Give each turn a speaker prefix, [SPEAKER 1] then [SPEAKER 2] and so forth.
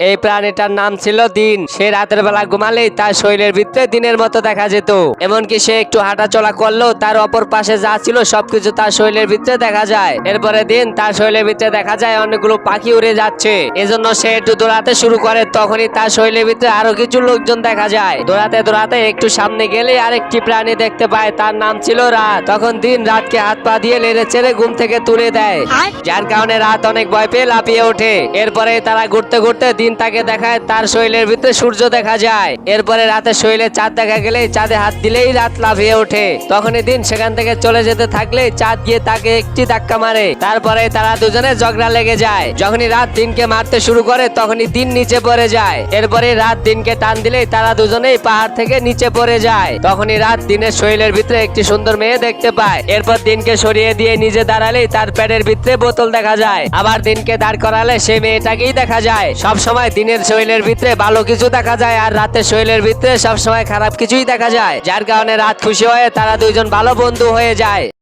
[SPEAKER 1] এই প্রাণীটার নাম ছিল দিন। সে রাতের বেলা ঘুমালেই তার শরীরের ভিতরে দিনের মতো দেখা যেত। এমনকি সে একটু হাঁটা চলা করলেও তার অপর পাশে যা ছিল সবকিছু তার শরীরের ভিতরে দেখা যায়। এরপরে দিন তার শরীরের ভিতরে দেখা যায় অনেকগুলো পাখি উড়ে যাচ্ছে। এজন্য সে একটু দৌড়াতে শুরু করে তখনই তার শরীরের ভিতরে আরও কিছু লোকজন দেখা যায়। দৌড়াতে দৌড়াতে একটু সামনে গেলে আরেকটি প্রাণী দেখতে পায় তার নাম ছিল রাত। তখন দিন রাতকে হাত পা দিয়ে লেড়ে চেড়ে ঘুম থেকে তুলে দেয়। যার কারণে রাত অনেক ভয় পেয়ে লাফিয়ে ওঠে। এরপরে তারা ঘুরতে ঘুরতে দিন তাকে দেখায়, তার শরীরের ভিতরে সূর্য দেখা যায়। এরপরে রাতে শরীরে চাঁদ দেখা গেলে চাঁদে হাত দিলেই রাত লাফিয়ে ওঠে। তখনই দিন সেখান থেকে চলে যেতে থাকলে চাঁদ গিয়ে তাকে একটি ধাক্কা মারে। তারপরে তারা দুজনে ঝগড়া লেগে যায়। যখনই রাত দিনকে মারতে শুরু করে, তখনই দিন নিচে পড়ে যায়। এরপরে রাত দিনকে টান দিলেই তারা দুজনেই পাহাড় থেকে নিচে পড়ে যায়। তখনই রাত দিনের শরীরের ভিতরে একটি সুন্দর মেয়ে দেখতে পায়। এরপর দিনকে সরিয়ে দিয়ে নিজে দাঁড়ালেই তার পেটের ভিতরে বোতল দেখা যায়। আবার দিনকে দাঁড় করালে সেই মেয়েটাকেই দেখা যায়। সব সময় দিনের শৈলের ভিতরে ভালো কিছু দেখা যায় আর রাতের শৈলের ভিতরে সব সময় খারাপ কিছুই দেখা যায়, যার কারণে রাত খুশি হয়ে তারা দুইজন ভালো বন্ধু হয়ে যায়।